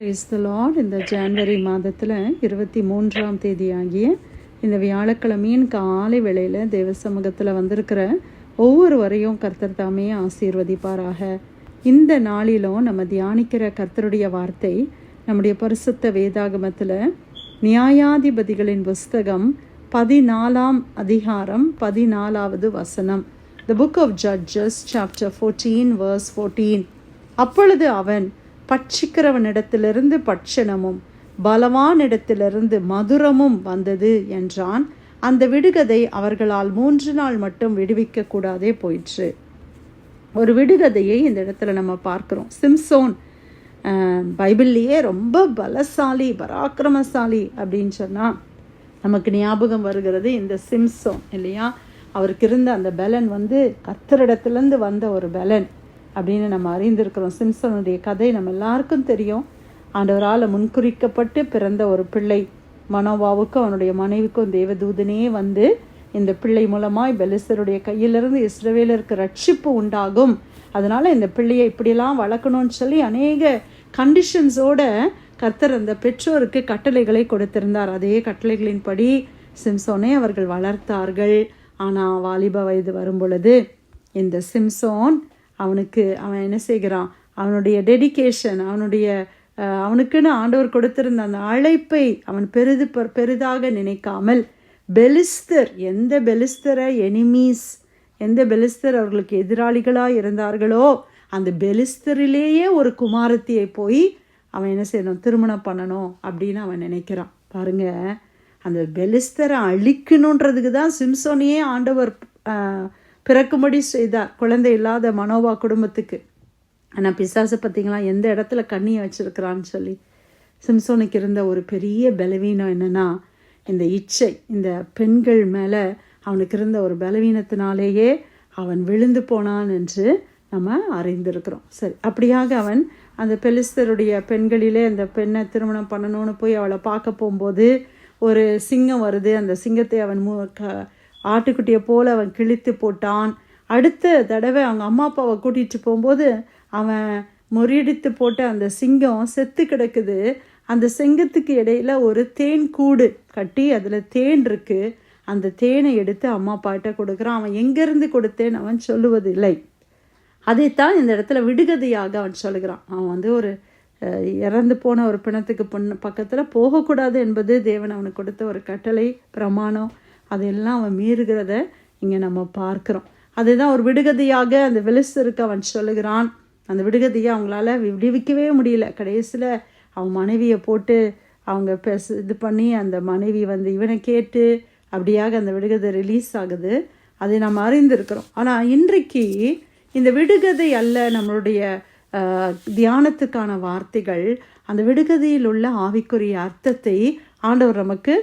Is the lord இந்த January மாதத்தில் இருபத்தி மூன்றாம் தேதி ஆகிய இந்த வியாழக்கிழமையின் காலை வேளையில் தேவ சமூகத்தில் வந்திருக்கிற ஒவ்வொருவரையும் கர்த்தர் தாமே ஆசீர்வதிப்பாராக. இந்த நாளிலும் நம்ம தியானிக்கிற கர்த்தருடைய வார்த்தை நம்முடைய பரிசுத்த வேதாகமத்தில் நியாயாதிபதிகளின் புஸ்தகம் பதினாலாம் அதிகாரம் பதினாலாவது வசனம். The book of judges chapter fourteen verse fourteen அப்பொழுது அவன் பட்சிக்கிறவனிடத்திலிருந்து பட்சணமும் பலவானிடத்திலிருந்து மதுரமும் வந்தது என்றான். அந்த விடுகதை அவர்களால் மூன்று நாள் மட்டும் விடுவிக்க கூடாதே போயிற்று. ஒரு விடுகதையை இந்த இடத்துல நம்ம பார்க்குறோம். சிம்சோன் பைபிள்லேயே ரொம்ப பலசாலி பராக்கிரமசாலி அப்படின்னு சொன்னால் நமக்கு ஞாபகம் வருகிறது இந்த சிம்சோன் இல்லையா? அவருக்கு இருந்த அந்த பலன் வந்து கத்தரிடத்துலேருந்து வந்த ஒரு பலன். அப்படின்னு நம்ம அறிந்திருக்கிறோம். சிம்சனுடைய கதை நம்ம எல்லாருக்கும் தெரியும். ஆண்டவரால் முன்குறிக்கப்பட்டு பிறந்த ஒரு பிள்ளை மனோவாவுக்கும் அவனுடைய மனைவிக்கும் தேவதூதனே வந்து இந்த பிள்ளை மூலமாய் பெலிசருடைய கையிலிருந்து இஸ்ரவேலருக்கு ரட்சிப்பு உண்டாகும். அதனால் இந்த பிள்ளையை இப்படியெல்லாம் வளர்க்கணும்னு சொல்லி அநேக கண்டிஷன்ஸோட கர்த்தர் அந்த பெற்றோருக்கு கட்டளைகளை கொடுத்திருந்தார். அதே கட்டளைகளின்படி சிம்சோனை அவர்கள் வளர்த்தார்கள். ஆனால் வாலிப வயது வரும் பொழுது இந்த சிம்சோன் அவனுக்கு அவன் என்ன செய்கிறான்? அவனுடைய டெடிகேஷன் அவனுடைய அவனுக்குன்னு ஆண்டவர் கொடுத்திருந்த அந்த அழைப்பை அவன் பெரிது பெரிதாக நினைக்காமல் பெலிஸ்தர் எந்த பெலிஸ்தரை எனிமீஸ் எந்த பெலிஸ்தர் அவர்களுக்கு எதிராளிகளாக இருந்தார்களோ அந்த பெலிஸ்தரிலேயே ஒரு குமாரத்தியை போய் அவன் என்ன செய்யணும்? திருமணம் பண்ணணும் அப்படின்னு அவன் நினைக்கிறான். பாருங்க அந்த பெலிஸ்தரை அழிக்கணுன்றதுக்கு தான் சிம்சோனையே ஆண்டவர் பிறக்கும்படி செய்தார். குழந்தை இல்லாத மனோவா குடும்பத்துக்கு. ஆனால் பிசாசு பார்த்தீங்களா எந்த இடத்துல கண்ணியை வச்சிருக்கிறான்னு சொல்லி சிம்சோனுக்கு இருந்த ஒரு பெரிய பலவீனம் என்னன்னா இந்த இச்சை இந்த பெண்கள் மேலே அவனுக்கு இருந்த ஒரு பலவீனத்தினாலேயே அவன் விழுந்து போனான் என்று நம்ம அறிந்திருக்கிறோம். சரி அப்படியாக அவன் அந்த பெலிஸ்தருடைய பெண்களிலே அந்த பெண்ணை திருமணம் பண்ணணும்னு போய் அவளை பார்க்க போகும்போது ஒரு சிங்கம் வருது. அந்த சிங்கத்தை அவன் மு க ஆட்டுக்குட்டியை போல் அவன் கிழித்து போட்டான். அடுத்த தடவை அவங்க அம்மா அப்பாவை கூட்டிகிட்டு போகும்போது அவன் முறியடித்து போட்ட அந்த சிங்கம் செத்து கிடக்குது. அந்த சிங்கத்துக்கு இடையில ஒரு தேன் கூடு கட்டி அதில் தேன் இருக்குது அந்த தேனை எடுத்து அம்மா அப்பாட்ட கொடுக்குறான். அவன் எங்கேருந்து கொடுத்தேன் அவன் சொல்லுவதில்லை. அதைத்தான் இந்த இடத்துல விடுகதையாக அவன் சொல்லுகிறான். அவன் வந்து ஒரு இறந்து போன ஒரு பிணத்துக்கு பொண்ணு பக்கத்தில் போகக்கூடாது என்பது தேவன் அவனுக்கு கொடுத்த ஒரு கட்டளை பிரமாணம். அதெல்லாம் அவன் மீறுகிறத இங்கே நம்ம பார்க்குறோம். அதுதான் ஒரு விடுகதையாக அந்த வெலிசருக்கு அவன் சொல்லுகிறான். அந்த விடுகதையை அவங்களால விடுவிக்கவே முடியல. கடைசியில் அவன் மனைவியை போட்டு அவங்க பேச இது பண்ணி அந்த மனைவி வந்து இவனை கேட்டு அப்படியாக அந்த விடுகதை ரிலீஸ் ஆகுது. அதை நம்ம அறிந்திருக்கிறோம். ஆனால் இன்றைக்கு இந்த விடுகதை அல்ல நம்மளுடைய தியானத்துக்கான வார்த்தைகள் அந்த விடுகதையில் உள்ள ஆவிக்குரிய அர்த்தத்தை ஆண்டவர் நமக்கு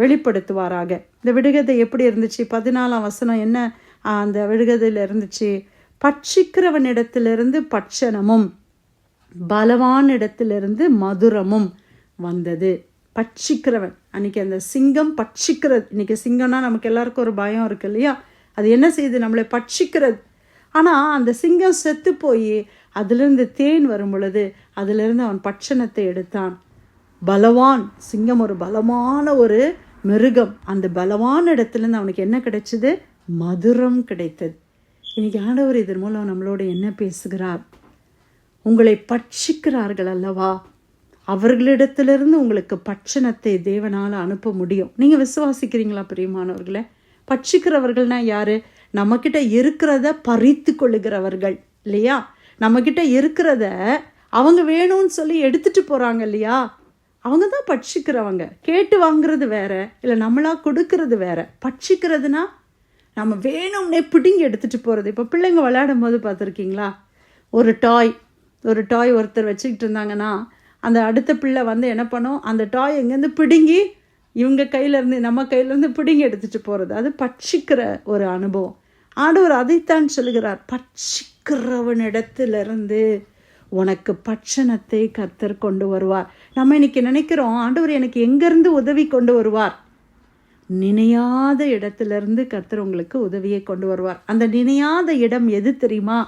வெளிப்படுத்துவாராக. இந்த விடுகதை எப்படி இருந்துச்சு? பதினாலாம் வசனம் என்ன? அந்த விடுகதையில் இருந்துச்சு பட்சிக்கிறவனிடத்திலிருந்து பட்சணமும் பலவானிடத்திலிருந்து மதுரமும் வந்தது. பட்சிக்கிறவன். அன்னைக்கு அந்த சிங்கம் பட்சிக்கிறது. இன்னைக்கு சிங்கம்னா நமக்கு எல்லாருக்கும் ஒரு பயம் இருக்கு இல்லையா? அது என்ன செய்யுது நம்மளை பட்சிக்கிறது. ஆனால் அந்த சிங்கம் செத்து போய் அதிலிருந்து தேன் வரும் பொழுது அதிலிருந்து அவன் பட்சணத்தை எடுத்தான். பலவான். சிங்கம் ஒரு பலமான ஒரு மிருகம். அந்த பலவான இடத்துலேருந்து அவனுக்கு என்ன கிடைச்சது? மதுரம் கிடைத்தது. இன்னைக்கு ஆண்டவர் இதன் மூலம் நம்மளோட என்ன பேசுகிறார்? உங்களை பட்சிக்கிறார்கள் அல்லவா? அவர்களிடத்திலிருந்து உங்களுக்கு பட்சணத்தை தேவனால் அனுப்ப முடியும். நீங்கள் விசுவாசிக்கிறீங்களா பிரியமானவர்களே? பட்சிக்கிறவர்கள்னா யார்? நம்மக்கிட்ட இருக்கிறத பறித்து கொள்ளுகிறவர்கள் இல்லையா? நம்மக்கிட்ட இருக்கிறத அவங்க வேணும்னு சொல்லி எடுத்துகிட்டு போகிறாங்க இல்லையா? அவங்க தான் பட்சிக்கிறவங்க. கேட்டு வாங்குறது வேற இல்லை நம்மளாக கொடுக்கறது வேற. பட்சிக்கிறதுனா நம்ம வேணும்னே பிடுங்கி எடுத்துகிட்டு போகிறது இப்போ பிள்ளைங்க விளையாடும் போது பார்த்துருக்கீங்களா? ஒரு டாய் ஒரு டாய் ஒருத்தர் வச்சுக்கிட்டு இருந்தாங்கன்னா அந்த அடுத்த பிள்ளை வந்து என்ன பண்ணும்? அந்த டாய் எங்கேருந்து பிடுங்கி இவங்க கையிலேருந்து நம்ம கையிலேருந்து பிடுங்கி எடுத்துகிட்டு போகிறது அது பட்சிக்கிற ஒரு அனுபவம். ஆண்டவர் அதைத்தான் சொல்லுகிறார். பட்சிக்கிறவனிடத்திலிருந்து உனக்கு பட்சணத்தை கர்த்தர் கொண்டு வருவார். நம்ம இன்னைக்கு நினைக்கிறோம் ஆண்டவர் எனக்கு எங்கேருந்து உதவி கொண்டு வருவார்? நினையாத இடத்துலேருந்து கர்த்தர் உங்களுக்கு உதவியை கொண்டு வருவார். அந்த நினையாத இடம் எது தெரியுமா?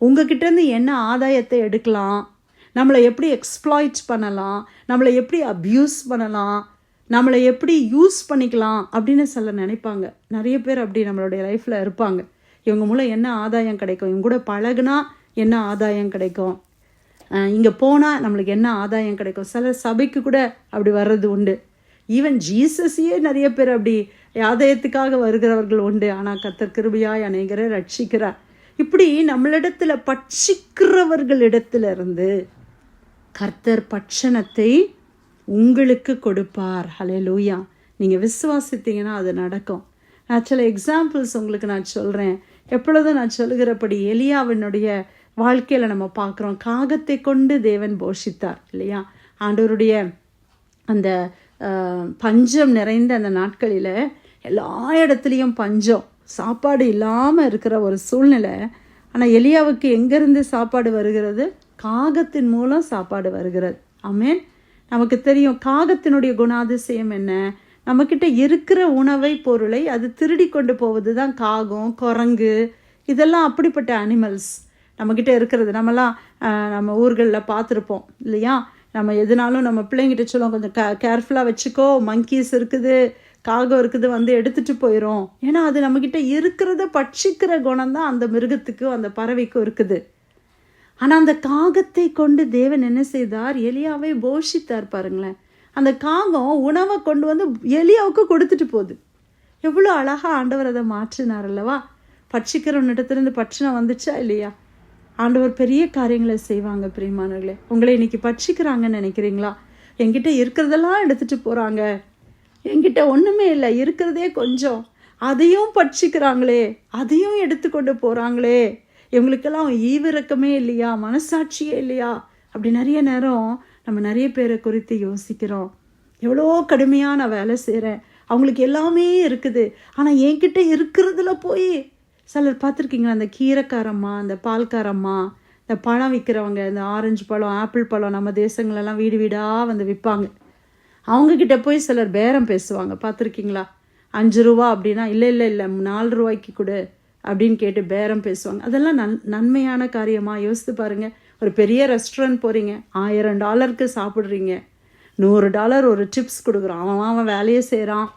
உங்ககிட்டேருந்து என்ன ஆதாயத்தை எடுக்கலாம்? நம்மளை எப்படி எக்ஸ்ப்ளாய்ட் பண்ணலாம்? நம்மளை எப்படி அப்யூஸ் பண்ணலாம்? நம்மளை எப்படி யூஸ் பண்ணிக்கலாம் அப்படின்னு சில நினைப்பாங்க. நிறைய பேர் அப்படி நம்மளுடைய லைஃப்பில் இருப்பாங்க. இவங்க மூலம் என்ன ஆதாயம் கிடைக்கும்? இவங்க கூட பழகுனா என்ன ஆதாயம் கிடைக்கும்? இங்கே போனால் நம்மளுக்கு என்ன ஆதாயம் கிடைக்கும்? சில சபைக்கு கூட அப்படி வர்றது உண்டு. ஈவன் ஜீசஸையே நிறைய பேர் அப்படி ஆதாயத்துக்காக வருகிறவர்கள் உண்டு. ஆனால் கத்தர் கிருபியாய் அநேகரை ரட்சிக்கிறார். இப்படி நம்மளிடத்துல பட்சிக்கிறவர்களிடத்துல இருந்து கர்த்தர் பட்சணத்தை உங்களுக்கு கொடுப்பார். ஹலே லூயா நீங்கள் விசுவாசித்தீங்கன்னா அது நடக்கும். நான் சில எக்ஸாம்பிள்ஸ் உங்களுக்கு நான் சொல்கிறேன் எப்பொழுதும் நான் சொல்கிறபடி எலியாவினுடைய வாழ்க்கையில் நம்ம பார்க்குறோம். காகத்தை கொண்டு தேவன் போஷித்தார் இல்லையா? ஆண்டவருடைய அந்த பஞ்சம் நிறைந்த அந்த நாட்களில் எல்லா இடத்துலையும் பஞ்சம் சாப்பாடு இல்லாமல் இருக்கிற ஒரு சூழ்நிலை. ஆனால் எலியாவுக்கு எங்கேருந்து சாப்பாடு வருகிறது? காகத்தின் மூலம் சாப்பாடு வருகிறது. ஆமேன். நமக்கு தெரியும் காகத்தினுடைய குணாதிசயம் என்ன? நம்மக்கிட்ட இருக்கிற உணவை பொருளை அது திருடி கொண்டு போவது தான் காகம் குரங்கு இதெல்லாம் அப்படிப்பட்ட அனிமல்ஸ் நம்மக்கிட்ட இருக்கிறது. நம்மலாம் நம்ம ஊர்களில் பார்த்துருப்போம் இல்லையா? நம்ம எதுனாலும் நம்ம பிள்ளைங்கிட்ட சொல்லுவோம் கொஞ்சம் க கேர்ஃபுல்லாக வச்சுக்கோ மங்கீஸ் இருக்குது காகம் இருக்குது வந்து எடுத்துகிட்டு போயிடும் ஏன்னா அது நம்மக்கிட்ட இருக்கிறத பட்சிக்கிற குணம் தான் அந்த மிருகத்துக்கும் அந்த பறவைக்கும் இருக்குது. ஆனால் அந்த காகத்தை கொண்டு தேவன் என்ன செய்தார்? எலியாவை போஷித்தார் பாருங்களேன். அந்த காகம் உணவை கொண்டு வந்து எலியாவுக்கு கொடுத்துட்டு போகுது. எவ்வளோ அழகாக ஆண்டவர் அதை மாற்றினார் அல்லவா? பட்சிக்கிறவனிடத்துலேருந்து பட்சணம் வந்துச்சா இல்லையா? ஆண்டவர் பெரிய காரியங்களை செய்வாங்க பிரியமானவர்களே. உங்களை இன்னைக்கு பட்சிக்கிறாங்கன்னு நினைக்கிறீங்களா? என்கிட்ட இருக்கிறதெல்லாம் எடுத்துகிட்டு போகிறாங்க என்கிட்ட ஒன்றுமே இல்லை. இருக்கிறதே கொஞ்சம். அதையும் பட்சிக்கிறாங்களே. அதையும் எடுத்துக்கொண்டு போகிறாங்களே இவங்களுக்கெல்லாம் ஈவிரக்கமே இல்லையா? மனசாட்சியே இல்லையா? அப்படி நிறைய நேரம் நம்ம நிறைய பேரை குறித்து யோசிக்கிறோம். எவ்வளோ கடுமையாக நான் வேலை செய்கிறேன் அவங்களுக்கு எல்லாமே இருக்குது. ஆனால் என்கிட்ட இருக்கிறதுல போய் சிலர் பார்த்துருக்கீங்களா? அந்த கீரைக்காரம்மா அந்த பால்காரம்மா இந்த பழம் விற்கிறவங்க இந்த ஆரஞ்சு பழம் ஆப்பிள் பழம் நம்ம தேசங்களெல்லாம் வீடு வீடாக வந்து விற்பாங்க அவங்கக்கிட்ட போய் சிலர் பேரம் பேசுவாங்க. பார்த்துருக்கீங்களா? அஞ்சு ரூபா அப்படின்னா இல்லை இல்லை இல்லை நாலு ரூபாய்க்கு கொடு அப்படின்னு கேட்டு பேரம் பேசுவாங்க. அதெல்லாம் நன் நன்மையான காரியமாக யோசித்து பாருங்கள் ஒரு பெரிய ரெஸ்டாரண்ட் போகிறீங்க ஆயிரம் டாலருக்கு சாப்பிட்றீங்க. நூறு டாலர் ஒரு டிப்ஸ் கொடுக்குறான். அவன் அவன் வேலையை செய்கிறான்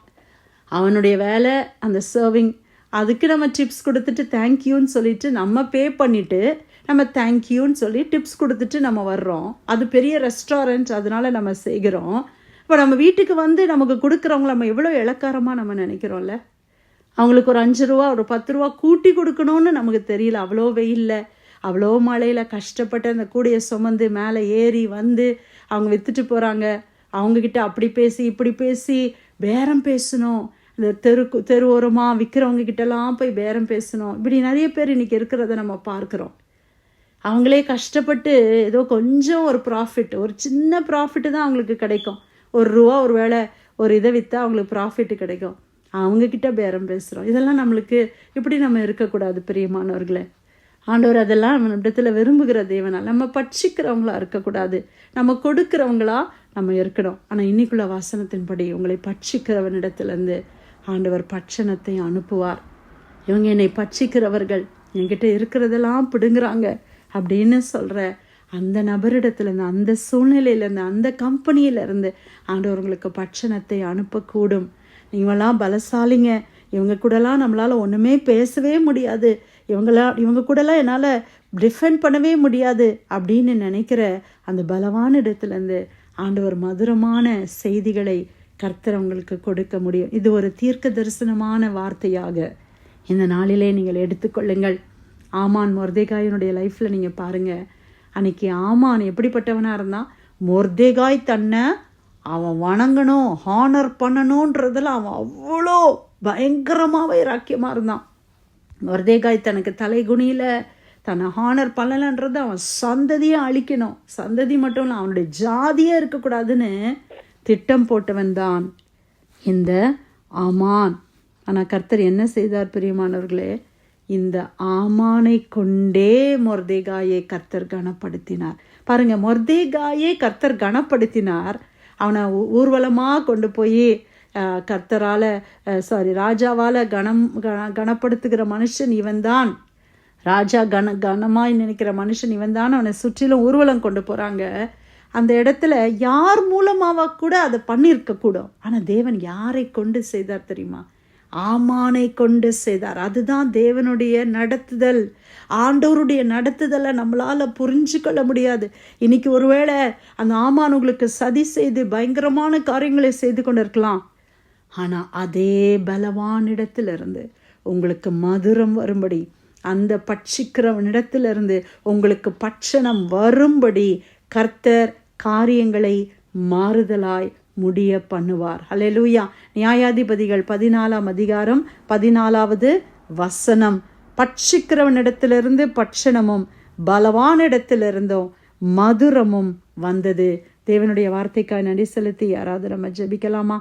அவனுடைய வேலை அந்த சர்விங் அதுக்கு நம்ம டிப்ஸ் கொடுத்துட்டு தேங்க்யூன்னு சொல்லிட்டு நம்ம பே பண்ணிவிட்டு நம்ம தேங்க்யூன்னு சொல்லி டிப்ஸ் கொடுத்துட்டு நம்ம வர்றோம். அது பெரிய ரெஸ்டாரண்ட் அதனால் நம்ம செய்கிறோம். இப்போ நம்ம வீட்டுக்கு வந்து நமக்கு கொடுக்குறவங்கள நம்ம எவ்வளோ இலக்காரமாக நம்ம நினைக்கிறோம்ல? அவங்களுக்கு ஒரு அஞ்சு ரூபா ஒரு பத்து ரூபா கூட்டி கொடுக்கணும்னு நமக்கு தெரியல. அவ்வளோ வெயில்ல அவ்வளோ மழையில் கஷ்டப்பட்டு அந்த கூடையை சுமந்து மேலே ஏறி வந்து அவங்க விற்றுட்டு போகிறாங்க அவங்கக்கிட்ட அப்படி பேசி இப்படி பேசி பேரம் பேசணும். இந்த தெரு தெரு ஓரமாக விற்கிறவங்க கிட்டலாம் போய் பேரம் பேசணும். இப்படி நிறைய பேர் இன்னைக்கு இருக்கிறத நம்ம பார்க்குறோம். அவங்களே கஷ்டப்பட்டு ஏதோ கொஞ்சம் ஒரு ப்ராஃபிட் ஒரு சின்ன ப்ராஃபிட்டு தான் அவங்களுக்கு கிடைக்கும். ஒரு ரூபா ஒரு வேளை ஒரு இதை விற்றா அவங்களுக்கு ப்ராஃபிட் கிடைக்கும். அவங்கக்கிட்ட பேரம் பேசுகிறோம் இதெல்லாம் நம்மளுக்கு இப்படி நம்ம இருக்கக்கூடாது பிரியமானவர்களே. ஆண்டவர் அதெல்லாம் நம்ம இடத்துல விரும்புகிற தேவனா நம்ம பட்சிக்கிறவங்களா இருக்கக்கூடாது. நம்ம கொடுக்குறவங்களா நம்ம இருக்கணும். ஆனால் இன்னைக்குள்ள வாசனத்தின்படி உங்களை பட்சிக்கிறவனிடத்துலேருந்து ஆண்டவர் பட்சணத்தை அனுப்புவார். இவங்க என்னை பட்சிக்கிறவர்கள் என்கிட்ட இருக்கிறதெல்லாம் பிடுங்குறாங்க அப்படின்னு சொல்கிற அந்த நபரிடத்துலேருந்து அந்த சூழ்நிலையிலேருந்து அந்த கம்பெனியிலேருந்து ஆண்டவர் உங்களுக்கு பட்சணத்தை அனுப்பக்கூடும். இவங்கெல்லாம் பலசாலிங்க. இவங்க கூடலாம் நம்மளால் ஒன்றுமே பேசவே முடியாது. இவங்களா இவங்க கூடலாம் என்னால் டிஃபெண்ட் பண்ணவே முடியாது அப்படின்னு நினைக்கிற அந்த பலவான இடத்துலேருந்து ஆண்டவர் மதுரமான செய்திகளை கர்த்தர் உங்களுக்கு கொடுக்க முடியும். இது ஒரு தீர்க்க தரிசனமான வார்த்தையாக. இந்த நாளிலே நீங்கள் எடுத்துக்கொள்ளுங்கள். ஆமான் மொர்தேகாயினுடைய லைஃப்பில் நீங்கள் பாருங்கள் அன்னைக்கு ஆமான் எப்படிப்பட்டவனாக இருந்தான்? மொர்தேகாய் தன்னை அவன் வணங்கணும் ஹானர் பண்ணணுன்றதில் அவன் அவ்வளோ பயங்கரமாக வைராக்கியமாக இருந்தான். மொர்தேகாய் தனக்கு தலைகுனியில் தன்னை ஹானர் பண்ணலைன்றது அவன் சந்ததியை அழிக்கணும். சந்ததி மட்டும் இல்லை அவனுடைய ஜாதியே இருக்கக்கூடாதுன்னு திட்டம் போட்டவன் தான். இந்த ஆமான். ஆனால் கர்த்தர் என்ன செய்தார் பிரியமானவர்களே? இந்த ஆமானை கொண்டே மொர்தேகாயை கர்த்தர் கனப்படுத்தினார். பாருங்க மொர்தேகாயே கர்த்தர் கனப்படுத்தினார். அவனை ஊர்வலமாக கொண்டு போய் கர்த்தரால் சாரி ராஜாவால் கணம் கண- கனப்படுத்துகிற மனுஷன் இவன்தான். ராஜா கன கனமாய் நினைக்கிற மனுஷன் இவன் தான் அவனை சுற்றிலும் ஊர்வலம் கொண்டு போகிறாங்க அந்த இடத்துல யார் மூலமாக கூட அதை பண்ணியிருக்கக்கூடும் ஆனால் தேவன் யாரை கொண்டு செய்தார் தெரியுமா? ஆமானை கொண்டு செய்தார். அதுதான் தேவனுடைய நடத்துதல். ஆண்டவருடைய நடத்துதலை நம்மளால் புரிஞ்சு கொள்ள முடியாது. இன்னைக்கு ஒருவேளை அந்த ஆமான் உங்களுக்கு சதி செய்து பயங்கரமான காரியங்களை செய்து கொண்டு இருக்கலாம் ஆனால் அதே பலவான இடத்திலிருந்து உங்களுக்கு மதுரம் வரும்படி அந்த பட்சிக்கிறவனிடத்திலிருந்து உங்களுக்கு பட்சணம் வரும்படி கர்த்தர் காரியங்களை மாறுதலாய் முடிய பண்ணுவார். ஹalleluya நியாயாதிபதிகள் பதினாலாம் அதிகாரம் பதினாலாவது வசனம். பட்சிக்கிறவனிடத்திலிருந்து பட்சணமும் பலவான இடத்திலிருந்தும் மதுரமும் வந்தது. தேவனுடைய வார்த்தைக்காய் நடி செலுத்தி யாராவது நம்ம ஜெபிக்கலாமா?